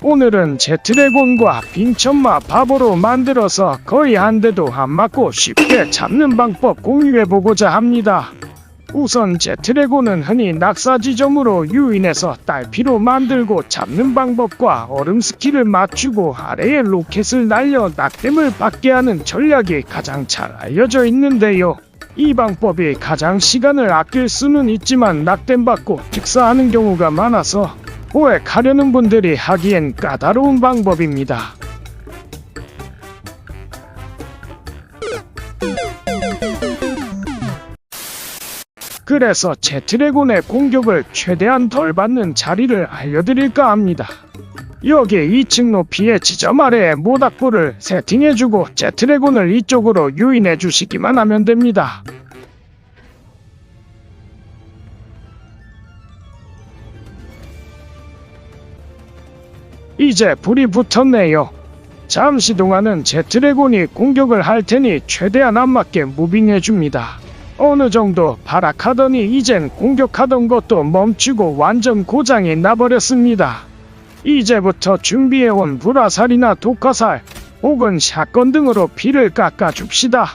오늘은 제트레곤과 빙천마 바보로 만들어서 거의 한 대도 안 맞고 쉽게 잡는 방법 공유해보고자 합니다. 우선 제트레곤은 흔히 낙사 지점으로 유인해서 딸피로 만들고 잡는 방법과 얼음 스키를 맞추고 아래에 로켓을 날려 낙뎀을 받게 하는 전략이 가장 잘 알려져 있는데요. 이 방법이 가장 시간을 아낄 수는 있지만 낙뎀 받고 즉사하는 경우가 많아서 호액하려는 분들이 하기엔 까다로운 방법입니다. 그래서 제트레곤의 공격을 최대한 덜 받는 자리를 알려드릴까 합니다. 여기 2층 높이의 지점 아래에 모닥불을 세팅해주고 제트레곤을 이쪽으로 유인해 주시기만 하면 됩니다. 이제 불이 붙었네요. 잠시 동안은 제트레곤이 공격을 할 테니 최대한 안 맞게 무빙해줍니다. 어느 정도 발악하더니 이젠 공격하던 것도 멈추고 완전 고장이 나버렸습니다. 이제부터 준비해온 불화살이나 독화살 혹은 샷건 등으로 피를 깎아줍시다.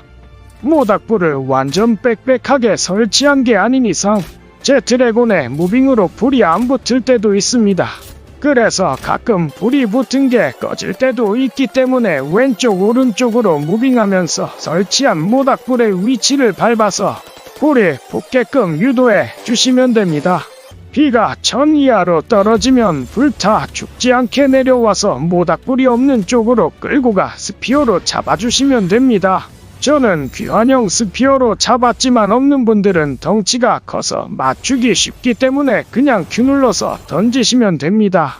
모닥불을 완전 빽빽하게 설치한 게 아닌 이상 제트레곤의 무빙으로 불이 안 붙을 때도 있습니다. 그래서 가끔 불이 붙은 게 꺼질 때도 있기 때문에 왼쪽 오른쪽으로 무빙하면서 설치한 모닥불의 위치를 밟아서 불이 붙게끔 유도해 주시면 됩니다. 비가 천 이하로 떨어지면 불타 죽지 않게 내려와서 모닥불이 없는 쪽으로 끌고 가 스피어로 잡아주시면 됩니다. 저는 귀환형 스피어로 잡았지만 없는 분들은 덩치가 커서 맞추기 쉽기 때문에 그냥 큐 눌러서 던지시면 됩니다.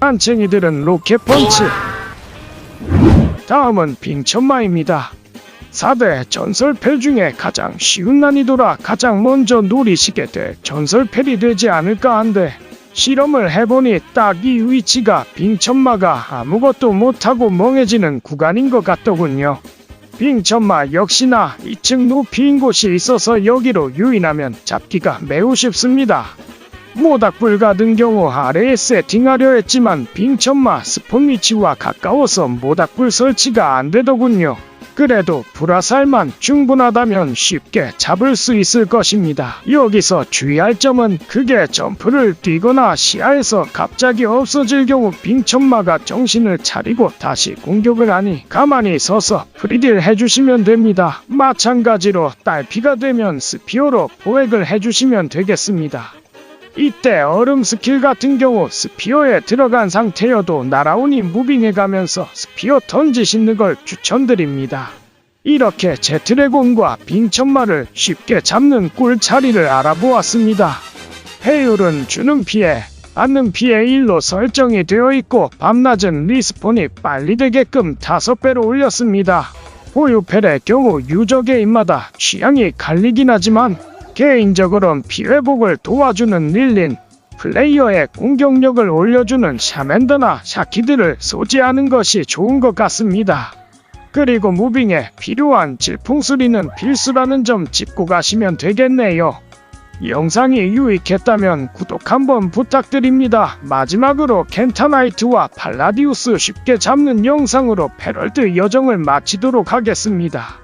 한챙이들은 로켓 펀치. 다음은 빙천마입니다. 4대 전설펠 중에 가장 쉬운 난이도라 가장 먼저 노리시게 될 전설펠이 되지 않을까 한데 실험을 해보니 딱 이 위치가 빙천마가 아무것도 못하고 멍해지는 구간인 것 같더군요. 빙천마 역시나 2층 높이인 곳이 있어서 여기로 유인하면 잡기가 매우 쉽습니다. 모닥불 같은 경우 아래에 세팅하려 했지만 빙천마 스폰 위치와 가까워서 모닥불 설치가 안 되더군요. 그래도 불화살만 충분하다면 쉽게 잡을 수 있을 것입니다. 여기서 주의할 점은 그게 점프를 뛰거나 시야에서 갑자기 없어질 경우 빙천마가 정신을 차리고 다시 공격을 하니 가만히 서서 프리딜 해주시면 됩니다. 마찬가지로 딸피가 되면 스피어로 보획을 해주시면 되겠습니다. 이때 얼음 스킬 같은 경우 스피어에 들어간 상태여도 날아오니 무빙해가면서 스피어 던지시는 걸 추천드립니다. 이렇게 제트레곤과 빙천마를 쉽게 잡는 꿀자리를 알아보았습니다. 해율은 주는 피해, 받는 피해 1로 설정이 되어 있고 밤낮은 리스폰이 빨리 되게끔 5배로 올렸습니다. 보유펠의 경우 유저 게임마다 취향이 갈리긴 하지만 개인적으로는 피회복을 도와주는 릴린, 플레이어의 공격력을 올려주는 샤맨더나 샤키드를 소지하는 것이 좋은 것 같습니다. 그리고 무빙에 필요한 질풍수리는 필수라는 점 짚고 가시면 되겠네요. 영상이 유익했다면 구독 한번 부탁드립니다. 마지막으로 켄타나이트와 팔라디우스 쉽게 잡는 영상으로 페럴드 여정을 마치도록 하겠습니다.